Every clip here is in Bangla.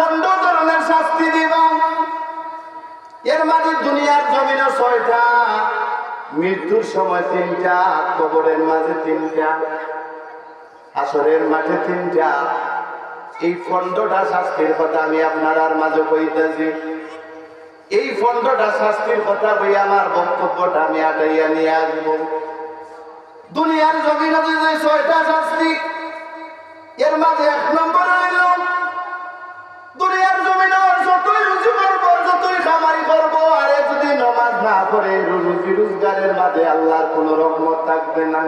পণ্ড ধরনের শাস্তি দিবা। এর মাঝে দুনিয়ার জমিনে ছয়টা, মৃত্যুর সময় তিনটা, কবরের মাঝে তিনটা আসরের মাঠে তিনটা। এই ফন্ডটা শাস্তির কথা আমি আপনার মাঝে কইতেছি। এই ফন্ডটা শাস্তির কথা বই আমার বক্তব্যটা আমি আটাইয়া নিয়ে আসব। দুনিয়ার জমিনে যে ছয়টা শাস্তি, এর মাঝে এক নম্বর হইল খামারি করব, আরে যদি নমাজ না করে রুজি রোজগারের মাঝে আল্লাহর কোন রহমত থাকবে না।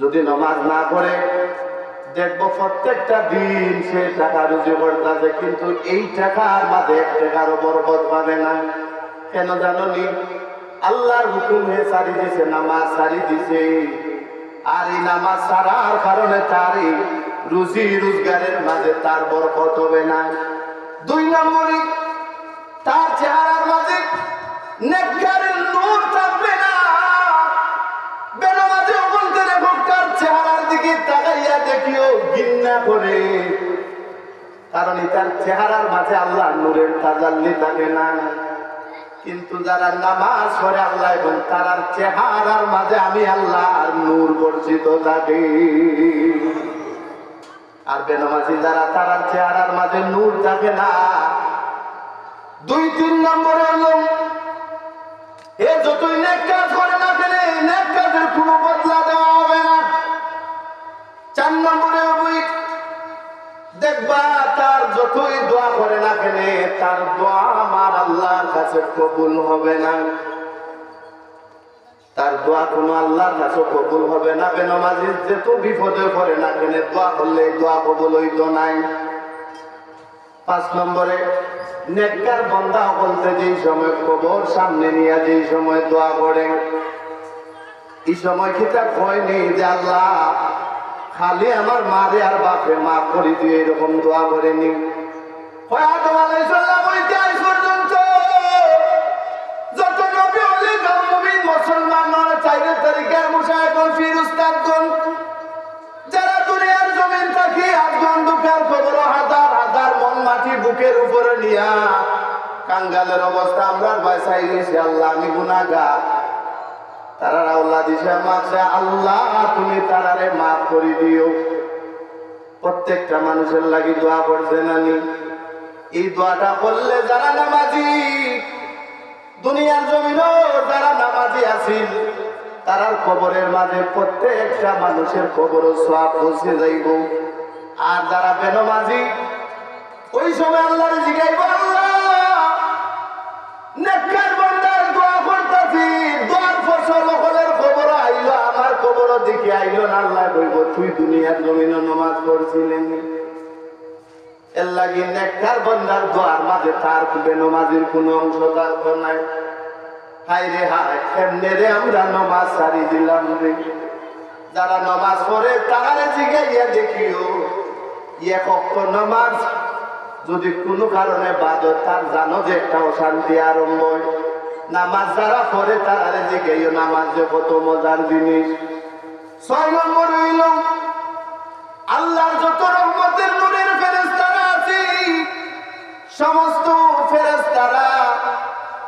যদি নমাজ না করে দেখব প্রত্যেকটা দিন সে টাকা রুজি করতেছে, কিন্তু এই টাকার মাঝে এক টাকারও বরবত পাবে না। কেন জানো নি আল্লাহর হুকুমে সারি দিছে, নামাজ সারি দিছে। আর এই নামাজ সারার কারণে তারই রুজি রোজগারের মাঝে তার বরকত হবে না। দুই নম্বরে তার চেহারার মাঝে নেককারের নূর থাকবে না। বেনামাজি বলতে রেখো তার চেহারার দিকে তাকাইয়া দেখিও ঘৃণা করে। কারণ তার চেহারার মাঝে আল্লাহ নূরের তাজাল্লি থাকে না। কিন্তু যারা নামাজ পড়ে আল্লাহ এবং তারার চেহারার মাঝে আমি আল্লাহর নূর বর্ষিত থাকে। আর বেনামাজি যারা তারার চেহারার মাঝে নূর থাকে না দুই, তিন নম্বর হলো এ যতই নেক কাজ করে না কেন নেক কাজের কোনো বদলা দেওয়া হবে না। চার নম্বরে দেখবা তার যতই দোয়া করে না কেন, তার দোয়া আমার আল্লাহর কাছে কবুল হবে না। তার দোয়া কোনো আল্লাহর কাছে কবুল হবে না বেনমাজি যেত বিপদে পড়ে না কেন, দোয়া করলে দোয়া কবুল হইতো নাই। পাঁচ নম্বরে, নেককার বন্ধা বলতে যেই সময় কবর সামনে নিয়ে যেই সময় দোয়া করে। এই সময় কিতাব হয়নি যে আল্লাহ, খালি আমার মারে আর বাপে মা করি দিয়ে এরকম দোয়া করেনি। আদম আলাইহিস সালাম হইতে আজ পর্যন্ত যত নবী হলে মুসলমান চাইলে বুকের উপরে নিয়া কাঙ্গালের অবস্থা আমরা বাসাই গেছি আল্লাহ, আমি গুনাগার তারা আল্লাহ দিছে মাছে আল্লাহ, তুমি তারারে মাফ করে দিও। প্রত্যেকটা মানুষের লাগি দোয়া করছে নানি। এই দোয়াটা করলে যারা নামাজি, দুনিয়ার জমিন যারা নামাজি আছিল তারার কবরের মাঝে প্রত্যেকটা মানুষের কবর সব পৌঁছে যাইব। আর যারা বেনমাজি ওই সময় আল্লাহর জিগাইব আল্লাহ, নেককার বান্দার দোয়া করতেছি, দোয়ার খবর আইলো না, আল্লাহ তুই দুনিয়ার জমিনে নমাজ পড়ছিলেন এর লাগি নেককার বান্দার দোয়ার মাঝে তার বেনমাজির কোনো অংশ থাকতো নাই। হাই রে হাই এমনি নমাজ সারি দিলাম রে। যারা নমাজ পড়ে তাহারে জিগাইয়া দেখিও কক্ষ নমাজ যদি কোনো কারণে বাদ হয়, তার জানো যে একটা অশান্তি আরম্ভ। নামাজ যারা পড়ে তারারে জিগাইও নামাজ যে কত মজার জিনিস। ছয় নম্বর হইল আল্লাহর যত রহমতের নূরের ফেরেশতারা আছে সমস্ত ফেরেশতারা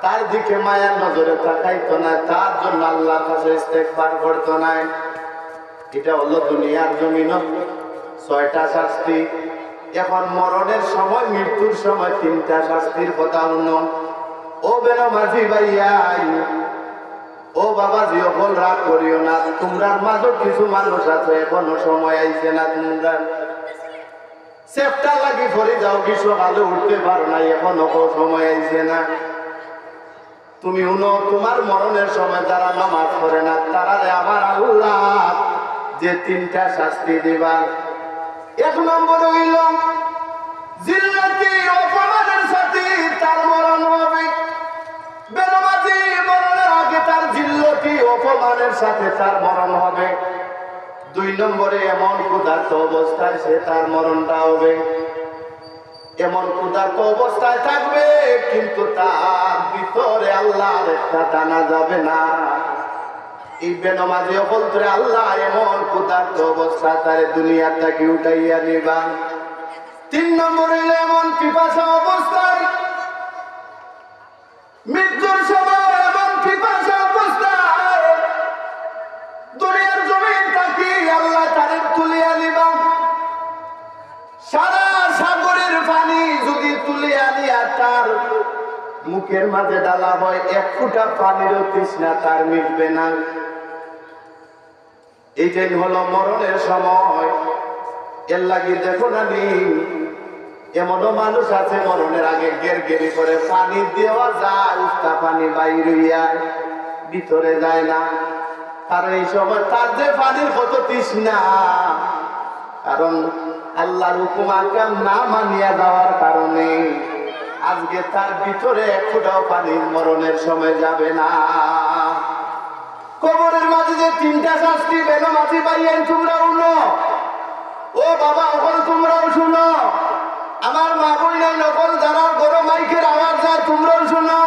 তার দিকে মায়ার নজরে তাকাইতো না তার জন্য আল্লাহর কাছে ইস্তেগফার করতো না। এটা হলো দুনিয়ার জমিন। ছয়টা শাস্তি। এখন মরণের সময়, মৃত্যুর সময় তিনটা শাস্তির কথা অন্য ও বেন মাঝি ভাইয়াই ও বাবা জি অকল রাগ করিও না। তোমরার মাঝে কিছু মানুষ আছে, এখনও সময় আইছে না তোমরা। সেফটা লাগি ফরে যাও কি সকালে উঠতে পারো না এখনও সময় আইছে না। তুমি উনো তোমার মরণের সময় যারা নামাজ পড়ে না তারা আবার আল্লাহ যে তিনটা শাস্তি দিবা। এক নম্বর হইল জিল্লাতি অপমানের সাথে তার মরণ হবে। বেনমাজি মরণের আগে তার জিল্লতি অপমানের সাথে তার মরণ হবে। দুই নম্বরে এমন ক্ষুধার্ত অবস্থায় সে তার মরণটা হবে। এমন ক্ষুধার্ত অবস্থায় থাকবে, কিন্তু তার ভিতরে আল্লাহর একটা টানা যাবে না। বেনমাজি বলতে আল্লাহ এমন ক্ষুধার্ত অবস্থা তার দুনিয়াটাকে উঠাইয়া নিবা? তিন নম্বর হইল এমন পিপাসা অবস্থায়। মৃত্যুর সময় এমন পিপাসা অবস্থায়। দুনিয়ার জমিন থাকি আল্লাহ তারিখ তুলিয়া নিবা? সারা সাগরের পানি যদি তুলিয়া নিয়া তার মুখের মাঝে ডালা হয়, এক ফুটা পানিরও তৃষ্ণা তার মিটবে না। এইটাই হলো মরণের সময়। এর লাগি দেখো না এমনও মানুষ আছে মরণের আগে গের গেরি করে পানি দেওয়া যায় উস্তা পানি বাইর হইয়া ভিতরে যায় না। কারণ এই সময় তার যে পানির কত তৃষ্ণা, কারণ আল্লাহর আকাম না মানিয়া যাওয়ার কারণে আজকে তার ভিতরে এক ফোঁটাও পানি মরণের সময় যাবে না। কবরের মাঝে যে তিনটা শাস্তি, বেনো মাঝি পাইয়েন তোমরা উনো ও বাবা ওখানে তোমরাও শুনো। আমার মা বই নাই নকল যারা গরম মাইকের আওয়াজ যায় তোমরাও শুনো।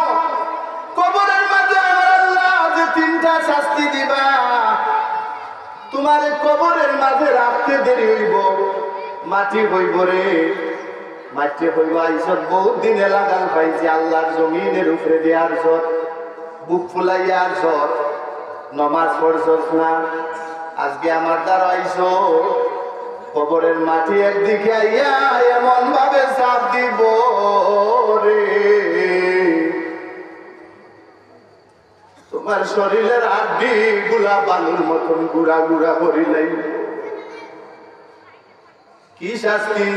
কবরের মাঝে আমার আল্লাহ যে তিনটা শাস্তি দিবা, তোমার কবরের মাঝে রাখতে দেরি হইব। মাটি হইব রে। মাটি হইব আইসত বহুত দিনে লাগান পাইছি, আল্লাহর জমিনের উপরে দেওয়ার সত বুক ফুলাইয়ার সত নমাজ পড়ছস না? আজকে আমার দ্বারা আইসো। কবরের মাটি একদিকে আইয়া এমন ভাবে চাপ দিব রে। তোমার শরীরের আড্ডি গুলা বালুর মতন গুড়া গুড়া করিলাই কি শাস্তি?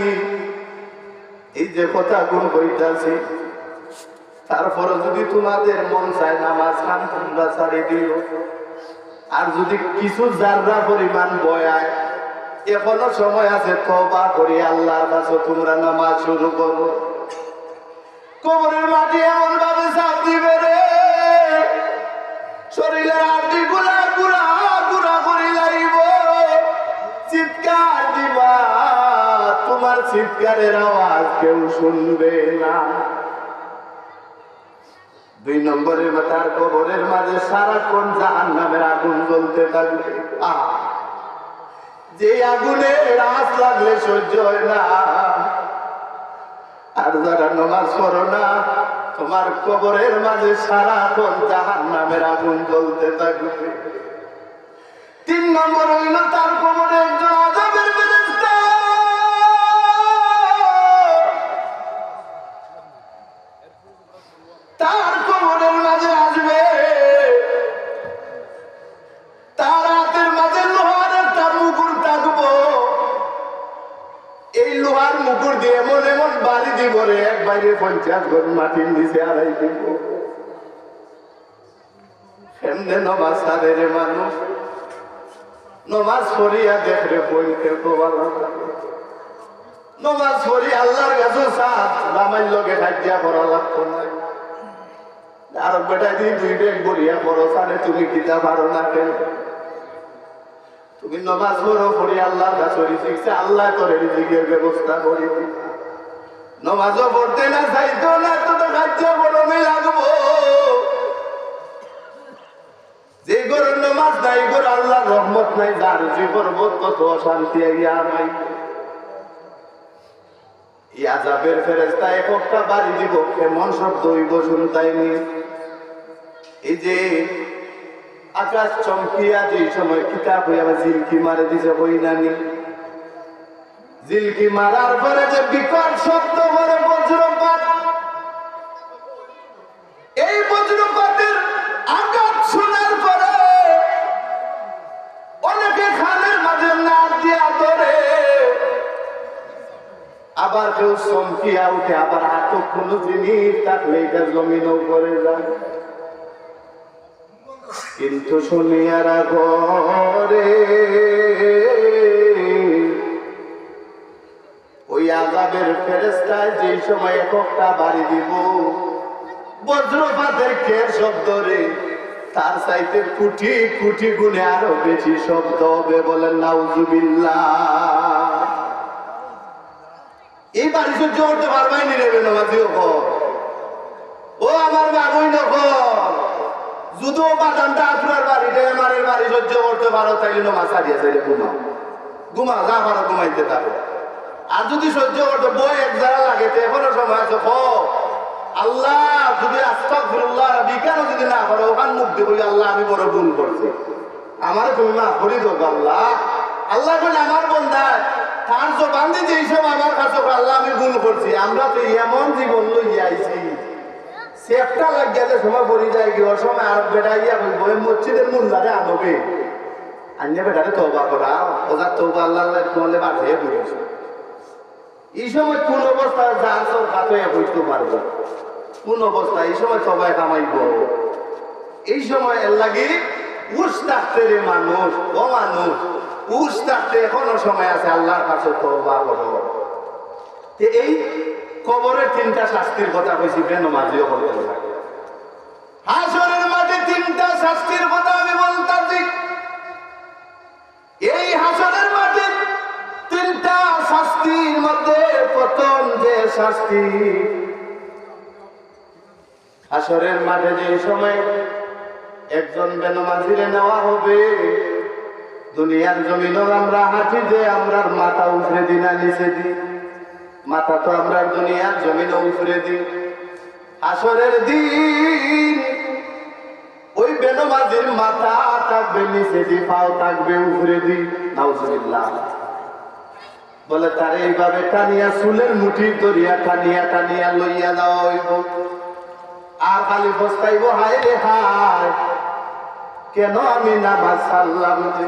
এই যে কথা গুণ কইতাছি। তারপরে যদি তোমাদের মন চায় নামাজ খান, তোমরা ছাড়ি দিও। আর যদি কিছু জাররা পরিমাণ বয়ায়, এখনও সময় আছে তবা করি আল্লাহর কাছে তোমরা নামাজ শুরু করো। কোমরের মাটি এমন ভাবে চাপ দিবে রে। শরীরের আড্ডি গুলা গুড়া গুড়া করি লাইব। চিৎকার দিবা, তোমার চিৎকারের আওয়াজ কেউ শুনবে না। দুই নম্বরের তার কবরের মাঝে সারাক্ষণ জাহান নামের আগুন জ্বলতে থাকবে! যে আগুনে রাস লাগলে সহ্য হয় না। আর যারা নমাজ পড়ো না, তোমার কবরের মাঝে সারাক্ষণ জাহান নামের আগুন জ্বলতে থাকবে তিন নম্বর হইল তার কবরে একজন এমন বাড়ি দিব রে, এক বাইরে পঞ্চাশ ঘর মাটির নিচে আড়াই দিব। এমনি মানুষ, নমাজ পড়িয়া বইতে নমাজ পড়ি আল্লাহর কাছে সাত রামাইল লগে খাইয়া করা লাগতো না। আর বেটা দুই বেগ বলিয়া পড়ো, সারে তুমি কিতা পারো না কেন? তুমি নমাজ পড়ো, পড়ি আল্লাহর কাছে রিজিকছে আল্লাহ করে রিজিকের ব্যবস্থা করে। দিবে। নমাজও পড়তে না চাইতো না তো তো খাদ্য গরমে লাগবো। যে গরুর নমাজ নাই গরু আল্লাহ রহমত নাই, যার যে পর্বত কত অশান্তি আইয়া নাই। এই আজাবের ফেরেস্তা একটা বাড়ি দিব, কেমন শব্দ হইব শুনতাইনি। এই যে আকাশ চমকিয়া যে সময় কিতাব হইয়া জিলকি মারে দিছে, হই জিলকি মারার পরে যে বিকট শব্দ করে বজ্রপাত, এই বজ্রপাতের আঘাত শোনার পরে অনেকে খানের মাঝে নাক দিয়া ধরে, আবার কেউ চমকিয়া উঠে, আবার হাতে কোনো জিনিস থাকলে এটা জমিনও করে যায়। কিন্তু শুনিয়ারা ঘরে আজাবের ফেরেস্তায় যে সময় একটা বাড়ি দিব, বজ্রপাতের খের শব্দ রে, তার চাইতে কুটি কুটি গুণে আরও বেশি শব্দ হবে বলেন নাউজুবিল্লাহ। এই বাড়ি সহ্য করতে পারবাই নি রে বেনবাজি ও আমার বাবুই নকল বাদামটা আপনার বাড়িতে আমার বাড়ি সহ্য করতে পারো, তাইলে নমা সারিয়া সাইলে ঘুমাও। ঘুমাও, যা পারো ঘুমাইতে থাকো আর যদি সহ্য করতে, বই এক জায়গা লাগে, তো এখনও সময় আছে আল্লাহ যদি আস্তাক ফিরুল্লাহ কেন যদি না করে, ওখান মুখ দিয়ে বলি, আল্লাহ, আমি বড় ভুল করছি। আমার তুমি মাফ করি দেবো আল্লাহ। আল্লাহ বলে, আমার বন্ধায় তার জবান দিয়ে যেই সব আমার কাছে আল্লাহ, আমি ভুল করছি। আমরা তো এমন জীবন লইয়া আইছি। সেফটা লাগিয়া যে সময় পড়ি যায় কি ওর সময় আর বেড়াইয়া বলব, ওই মসজিদের মুল্লারে আনবে। আন্য বেটারে তৌবা করা ওজার তৌবা আল্লাহ তোমালে বাঁধিয়ে পড়েছে এই সময় কোন অবস্থায় যার সব হাতে বুঝতে পারব? কোন অবস্থা এই সময় সবাই কামাইব। এই সময় এর লাগি উস থাকতে রে মানুষ ও মানুষ উস থাকতে এখনও সময় আছে আল্লাহর কাছে তৌবা করো। তে এই কবরের তিনটা শাস্তির কথা কইছি বেন মাঝিও বলতে লাগে হাসরের মাঠে তিনটা শাস্তির কথা আমি বলতাছি। এই হাসরের শাস্তি। হাসরের মাঠে যে সময় একজন বেনমাজিরে নেওয়া হবে, দুনিয়ার জমিন আমরা হাঁটি যে আমরা মাথা উঠে দিই না নিচে দিই। মাথা তো আমরা দুনিয়ার জমিন উঠে দিই। আসরের দিন ওই বেনমাজির মাথা থাকবে, নিচে দি পাও থাকবে উপরে দি নাউজুবিল্লাহ। বলে, তার এইভাবে টানিয়া চুলের মুঠি ধরিয়া টানিয়া টানিয়া লইয়া যাওয়া হইব আর খালি বস্তাইব, হায় রে হায়। কেন আমি নামাজ সারলাম যে?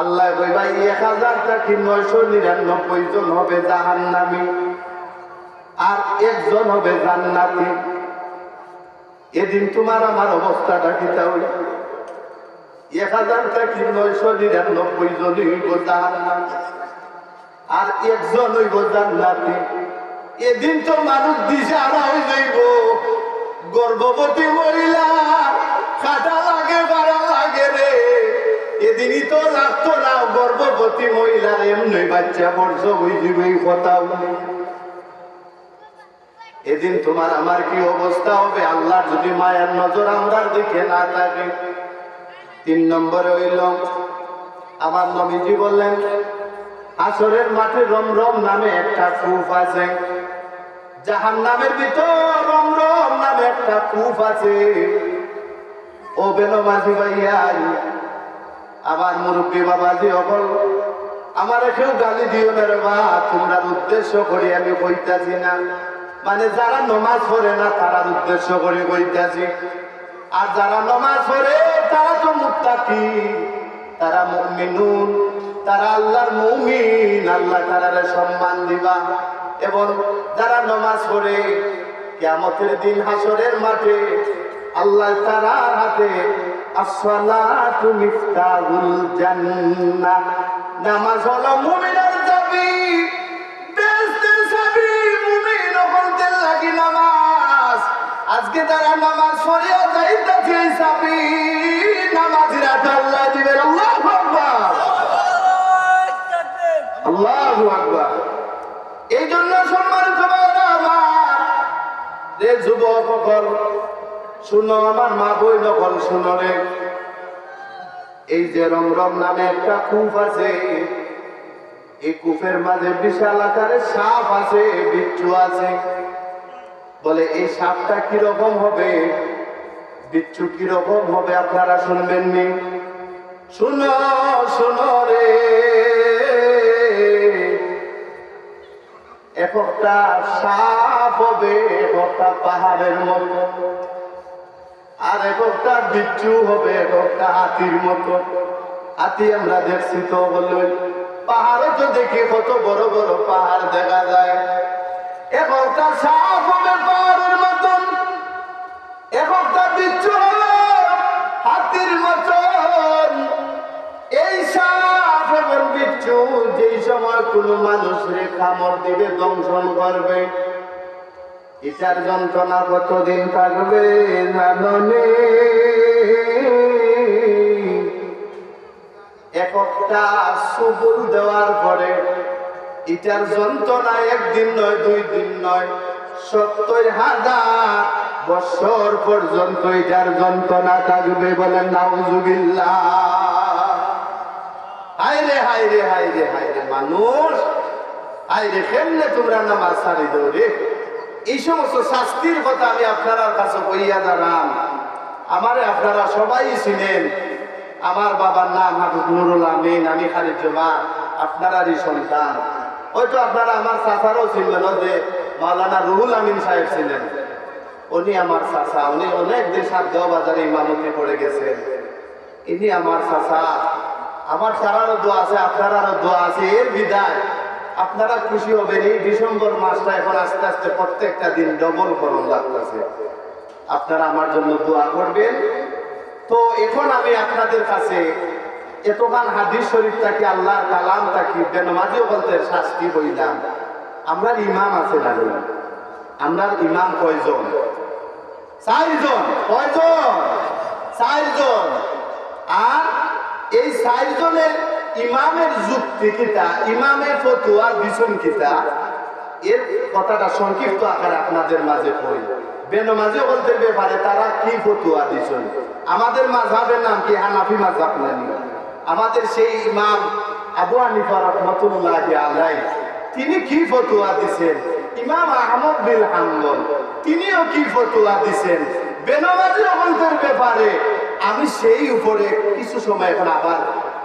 আল্লাহ কইবা এক হাজার থাকি নয়শো নিরানব্বই জন হবে জাহান্নামী আর একজন হবে জান্নাতি। এদিন তোমার আমার অবস্থাটা কি তাহলে? এক হাজার থাকি নয়শো নিরানব্বই জন হইব জাহান্নাম আর একজন হইব জান্নাতি। এদিন তো মানুষ দিশে আনা হয়ে যাইব। গর্ভবতী মহিলা, খাটা লাগে, বাড়া লাগে রে। এদিনই তো লাগতো না গর্ভবতী মহিলার এমনি বাচ্চা, বর্ষ যাবে এই কথা এদিন তোমার আমার কি অবস্থা হবে? আল্লাহ যদি মায়ের নজর আমরার দিকে না থাকে। তিন নম্বরে হইল, আমার নবীজি বললেন, আসরের মাঠে রমরম নামে একটা কূপ আছে। জাহান নামের ভিতর রমরম নামে একটা কূপ আছে। ও বেনো মাঝি ভাইয়াই আমার মুরব্বী বাবাজি অকল আমার কেউ গালি দিও না রে মা তোমরা উদ্দেশ্য করি আমি কইতাছি না। মানে যারা নমাজ পড়ে না, তারার উদ্দেশ্য করে কইতাছি। আর যারা নমাজ পড়ে, তারা তো মুক্তাকি তারা মুমিনুন, তারা আল্লাহর মুমিন, আল্লাহ তারারে সম্মান দিবা। এবং যারা নমাজ পড়ে, কিয়ামতের দিন হাসরের মাঠে আল্লাহ তারার হাতে, আসসালাতু মিফতাহুল জান্নাহ। নামাজ হলো মুমিনের চাবি বেহেশতের চাবি মুমিন হতে লাগি নামাজ। আজকে তারা নামাজ পড়িয়া যাইতাছে চাবি নামাজিরা আল্লাহ দিবেন, আল্লাহু আকবার। আল্লাহু আকবার। এই জন্য সম্মানিত ভাইরা আমার, রে যুবক শুনো আমার মা বই নকল শুনো রে। এই যে রমরম নামে একটা কূপ আছে, এই কূপের মাঝে বিশাল আকারে সাপ আছে, বিচ্ছু আছে। বলে, এই সাপটা কীরকম হবে? বিচ্ছু কীরকম হবে আপনারা শুনবেন নি? শুনো শুনো রে। একটা সাপ হবে একটা পাহাড়ের মতো। আর একটা বিচ্ছু হবে একটা হাতির মতো। হাতি আমরা দেখছি তো বললেন পাহাড়ও তো দেখি কত বড় বড় পাহাড় দেখা যায়। একটা সাপ হবে পাহাড়ের মতন। একটা বিচ্ছু হলো হাতির মতন। এই সাপ এবং বিচ্ছু যেই সময় কোনো মানুষের কামড় দিবে, দংশন করবে। এটার যন্ত্রণা কতদিন থাকবে জাননে একটা সুবুল দেওয়ার পরে এটার যন্ত্রণা একদিন নয়, দুই দিন নয়, সত্তর হাজার বছর পর্যন্ত এটার যন্ত্রণা থাকবে বলেন নাউজুবিল্লাহ। হাইরে হাইরে হাইরে হাইরে মানুষ হাইরে কেমনে তোমরা নামাজ ছাড়ি দাও রে এই সমস্ত শাস্তির কথা আমি আপনার কাছে বইয়া জানাম। আমারে আপনারা সবাই ছিলেন আমার বাবার নাম হাফিজ নুরুল আমিন, আমি খালিদ জমা আপনারারই সন্তান। হয়তো আপনারা আমার চাচারও ছিলেন যে মাওলানা রুহুল আমিন সাহেব ছিলেন। উনি আমার চাচা, উনি অনেক দিন সাত বাজারে ইমামতি করে গেছেন। ইনি আমার চাচা। আমার সারারও দোয়া আছে, আপনারারও দোয়া আছে, এর বিদায়। আপনারা খুশি হবেন, এই ডিসেম্বর মাসটা এখন আস্তে আস্তে প্রত্যেকটা দিন ডবল গরম লাগতেছে। আপনারা আমার জন্য দোয়া করবেন। তো এখন আমি আপনাদের কাছে এতখান হাদিস শরীফ থাকি, আল্লাহর কালাম থাকি, বেনমাজিও বলতে শাস্তি বইলাম আমরা ইমাম আছে না আমরা ইমাম কয়জন? চারজন। কয়জন? চারজন। আর এই চারজনের ইমামের যুক্তি কিতা? ইমামের ফতুয়া বিছুন কিতা? এর কথাটা সংক্ষিপ্ত আকারে আপনাদের মাঝে কই। বেনমাজি বলতে ব্যাপারে তারা কি ফতুয়া দিছেন আমাদের মাঝহাবের নাম কি? হানাফি মাঝহাব নানি আমাদের সেই ইমাম আবু হানিফা রহমতুল্লাহ আলাই তিনি কি ফতুয়া দিছেন ইমাম আহমদ বিন হাম্বল, তিনিও কি ফতুয়া দিছেন বেনমাজি অবন্তের ব্যাপারে আমি সেই উপরে কিছু সময় এখন আবার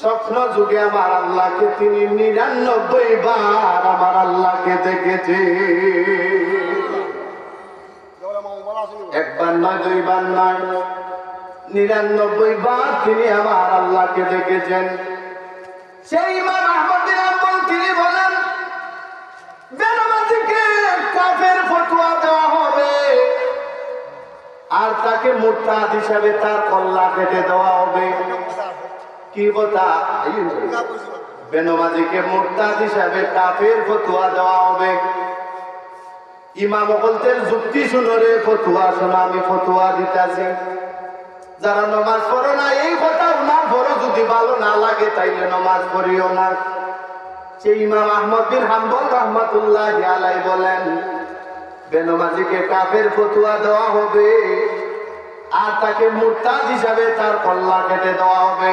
স্বপ্ন যুগে আমার আল্লাহকে তিনি নিরানব্বই বার আমার আল্লাহকে দেখেছে। একবার নয়, দুইবার নয়, নিরানব্বই বার তিনি আমার আল্লাহকে দেখেছেন। সেই তিনি বলেন দেওয়া হবে আর তাকে মুরতাদ হিসাবে তার কল্লা কেটে দেওয়া হবে। কি কথা? বেনমাজিকে মুরতাদ হিসাবে কাফের ফতোয়া দেওয়া হবে। ইমাম বলতেন, যুক্তি শুনরে ফতুয়া শোনা, আমি ফতুয়া দিতেছি। যারা নমাজ পড়ো না, এই কথা না পড়ো যদি ভালো না লাগে, তাইলে নমাজ পড়িও না। সেই ইমাম আহমদ বিন হাম্বল রহমতুল্লাহ আলাই বলেন, বেনমাজিকে কাফের ফতুয়া দেওয়া হবে, আর তাকে মুরতাদ হিসাবে তার কল্লা কেটে দেওয়া হবে।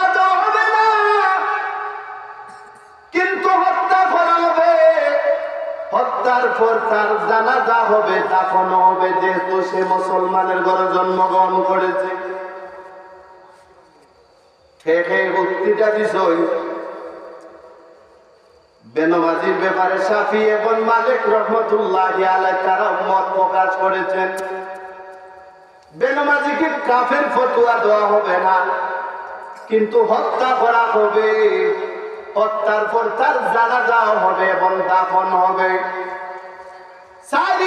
হত্যার পর তার জানাজা হবে দাফন হবে, যেহেতু সে মুসলমানের ঘরে জন্মগ্রহণ করেছে। বিষয়। বেনমাজির ব্যাপারে সাফি এবং তারা করেছেন। কাফের ফতুয়া দেওয়া হবে না, কিন্তু হত্যা করা হবে। হত্যার পর তার জানাজাও হবে এবং দাফন হবে। চার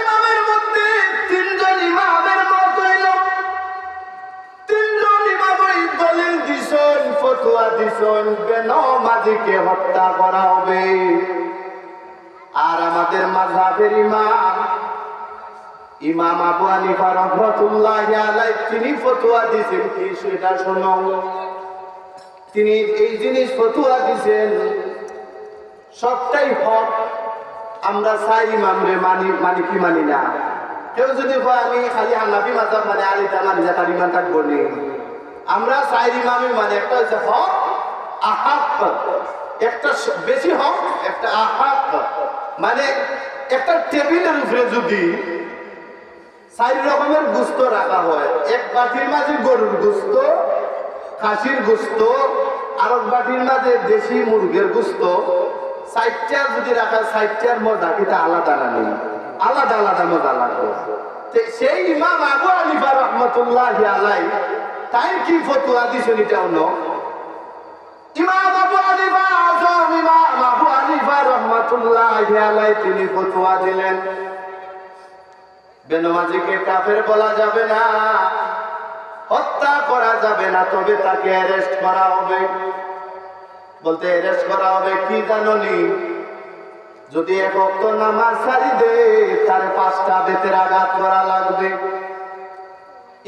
ইমামের মধ্যে তিনজন ইমামের মত হইল। তিনজন দিছন দিছন বেনমাজিকে হত্যা করা হবে? আর আমাদের মাঝহাবের ইমাম ইমাম আবু হানিফা রহমতুল্লাহ আলাই তিনি ফতোয়া দিয়েছেন কি সেটা শোনো। তিনি এই জিনিস ফতোয়া দিয়েছেন সবটাই হক। আমরা চাই ইমামরে মানি মানি কি মানি না। কেউ যদি কয় আমি খালি হানাফি মাজাব মানে এটা মানি না তার থাকব নি। আমরা চাই ইমামি মানে একটা হচ্ছে হক, আহাক। একটা বেশি হক, একটা আহাক। মানে একটা টেবিলের উপরে যদি চার রকমের গুস্ত রাখা হয়, এক বাটির মাঝে গরুর গুস্ত, খাসির গুস্ত আর এক বাটির মাঝে দেশি মুরগের গুস্ত সাইটটার যদি রাখা সাইটটার মজা, কিন্তু আলাদা না নেই। আলাদা আলাদা মজা লাগবে। সেই ইমাম আবু আলিফা রহমতুল্লাহ আলাই তাই কি ফতুয়া দিছেন এটা অন্য ইমাম আবু হানিফা, আজম ইমাম আবু হানিফা রহমাতুল্লাহ আলাই তিনি ফতোয়া দিলেন। বেনমাজিকে কাফের বলা যাবে না, হত্যা করা যাবে না, তবে তাকে অ্যারেস্ট করা হবে। বলতে অ্যারেস্ট করা হবে, কি জাননি যদি এক অক্ত নামাজ ছাড়ি দে, তার পাঁচটা বেতের আঘাত করা লাগবে।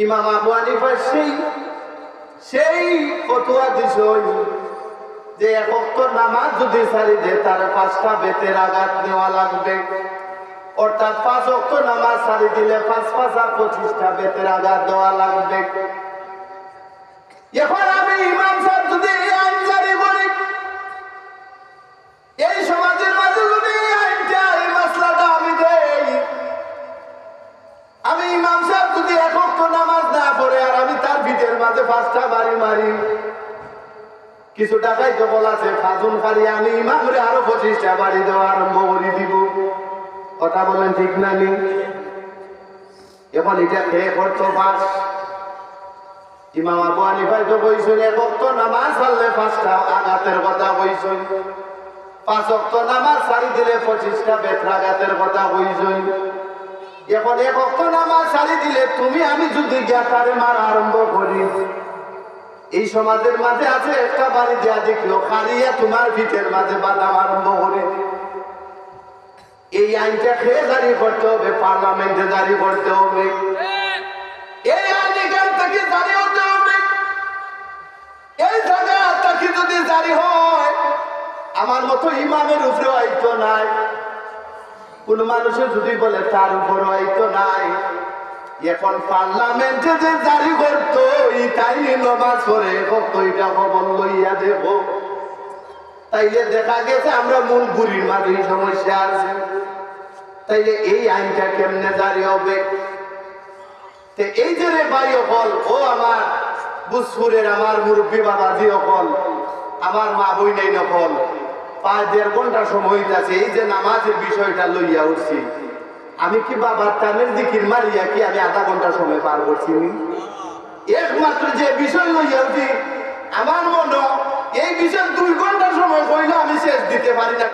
ইমাম আবু হানিফা সেই সেই ফতুয়া দিছ যে এক অক্ত নামাজ যদি ছাড়ি দে, তার পাঁচটা বেতের আঘাত নেওয়া লাগবে। অর্থাৎ পাঁচ অক্ত নামাজ ছাড়ি দিলে পাঁচ পাঁচ আর পঁচিশটা বেতের আঘাত দেওয়া লাগবে। এখন আমি ইমাম সাহেব যদি এই আইন জারি করি এই সমাজের মাঝে যদি আমি দেই ইমাম সাহেব যদি এক অক্ত নামাজ না পড়ে আর আমি তার ভিতের মাঝে পাঁচটা বাড়ি মারি, কিছু টাকাই তো আছে ফাজুন খালি আমি ইমামরে আরও পঁচিশটা বাড়ি দেওয়া আরম্ভ করে দিব। কথা বলেন ঠিক না নি? এখন এটা খেয়ে করতো পাস ইমাম আবু হানিফাই তো বইছেন, এক অক্ত নামাজ ছাড়লে পাঁচটা আঘাতের কথা বইছেন। পাঁচ অক্ত নামাজ ছাড়ি দিলে পঁচিশটা বেত্রাঘাতের কথা বইছেন এখন এক অক্ত নামাজ ছাড়ি দিলে তুমি, আমি যদি জ্ঞাতারে মার আরম্ভ করি। এই সমাজের মাঝে আছে একটা বাড়ি দেয়া, দেখল খালিয়া তোমার ভিতের মাঝে বাদাম আরম্ভ করে। এই আইনটা খেয়ে জারি করতে হবে, পার্লামেন্টে জারি করতে হবে। এই আইন থেকে জারি হতে হবে। এই জায়গা থেকে যদি জারি হয় আমার মতো ইমামের উপরে আইতো নাই। কোন মানুষের যদি বলে, তার উপর আইতো নাই। এখন পার্লামেন্টে যে জারি করতো এই তাই নমাজ করে করতো এটা খবর লইয়া দেব। তাইলে দেখা গেছে আমরা মূল গুড়ির মাঝে সমস্যা আছে। তাইলে এই আইনটা কেমনে জারি হবে? এই যে রে ভাই অকল, ও আমার বুসপুরের আমার মুরব্বী বাবাজি অকল, আমার মা বই নাই নকল পাঁচ দেড় ঘণ্টা সময় আছে এই যে নামাজের বিষয়টা লইয়া উঠছি আমি কি বাবার টানের দিকির মারিয়া কি আমি আধা ঘণ্টা সময় পার করছি? একমাত্র যে বিষয় লইয়া উঠি, আমার মনে এই বিষয় দুই ঘণ্টা সময় কইলে আমি শেষ দিতে পারি না